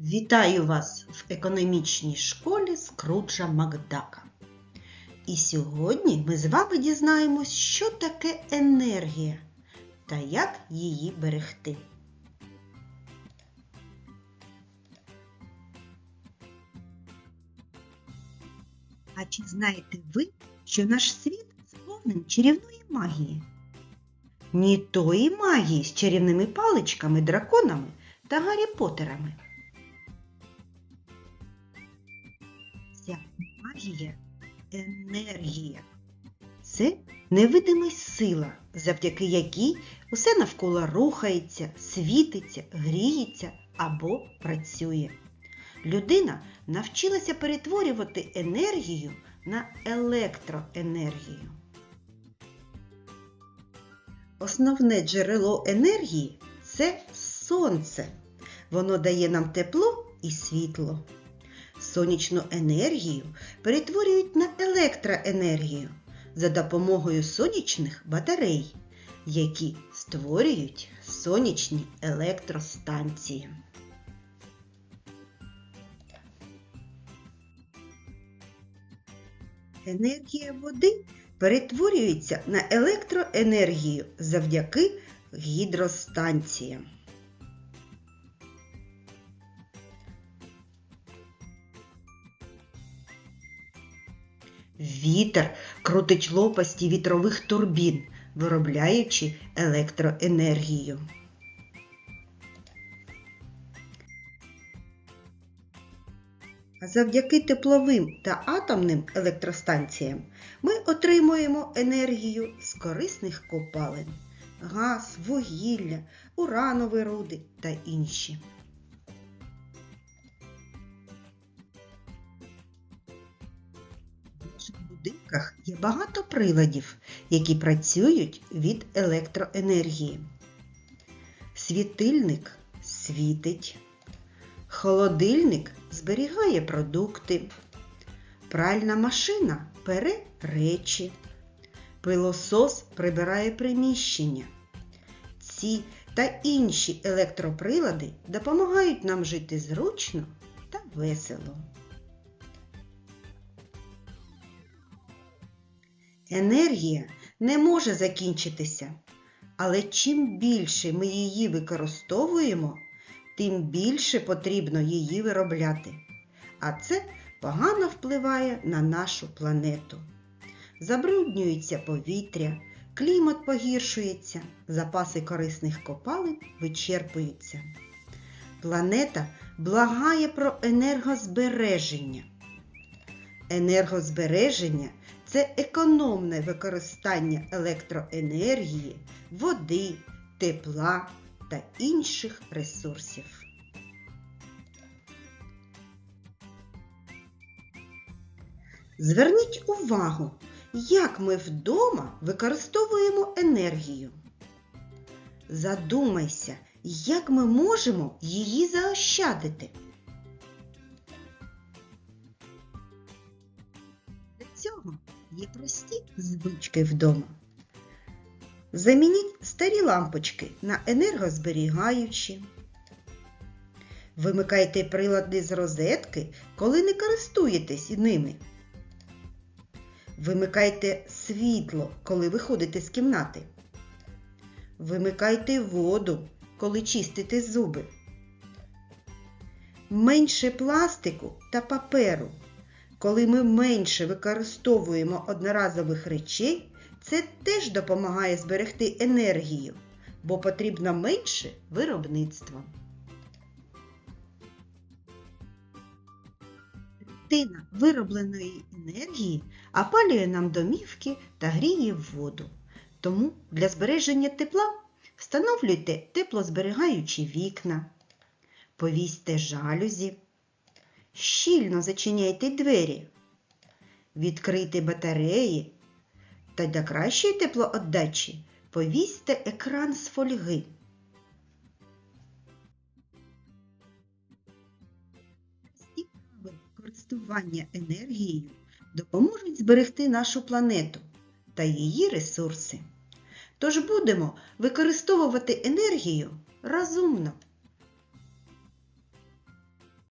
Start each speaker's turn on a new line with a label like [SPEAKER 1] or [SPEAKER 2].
[SPEAKER 1] Вітаю вас в економічній школі Скруджа Макдака. І сьогодні ми з вами дізнаємось, що таке енергія та як її берегти. А чи знаєте ви, що наш світ сповнен чарівної магії? Ні тої магії з чарівними паличками, драконами та Гаррі Поттерами. Магія енергія. Це невидима сила, завдяки якій усе навколо рухається, світиться, гріється або працює. Людина навчилася перетворювати енергію на електроенергію. Основне джерело енергії це сонце. Воно дає нам тепло і світло. Сонячну енергію перетворюють на електроенергію за допомогою сонячних батарей, які створюють сонячні електростанції. Енергія води перетворюється на електроенергію завдяки гідростанціям. Вітер крутить лопасті вітрових турбін, виробляючи електроенергію. Завдяки тепловим та атомним електростанціям ми отримуємо енергію з корисних копалин газ, вугілля, уранові руди та інші. Наших будинках є багато приладів, які працюють від електроенергії. Світильник світить, холодильник зберігає продукти, пральна машина пере речі, пилосос прибирає приміщення. Ці та інші електроприлади допомагають нам жити зручно та весело. Енергія не може закінчитися, але чим більше ми її використовуємо, тим більше потрібно її виробляти. А це погано впливає на нашу планету. Забруднюється повітря, клімат погіршується, запаси корисних копалин вичерпуються. Планета благає про енергозбереження. Енергозбереження це економне використання електроенергії, води, тепла та інших ресурсів. Зверніть увагу, як ми вдома використовуємо енергію. Задумайся, як ми можемо її заощадити. Для цього є прості звички вдома. Замініть старі лампочки на енергозберігаючі. Вимикайте прилади з розетки, коли не користуєтесь ними. Вимикайте світло, коли виходите з кімнати. Вимикайте воду, коли чистите зуби. Менше пластику та паперу. Коли ми менше використовуємо одноразових речей, це теж допомагає зберегти енергію, бо потрібно менше виробництва. Третина виробленої енергії опалює нам домівки та гріє воду. Тому для збереження тепла встановлюйте теплозберігаючі вікна, повісьте жалюзі, щільно зачиняйте двері, відкрийте батареї та для кращої теплоотдачі повісьте екран з фольги. Користування енергією допоможуть зберегти нашу планету та її ресурси. Тож будемо використовувати енергію розумно.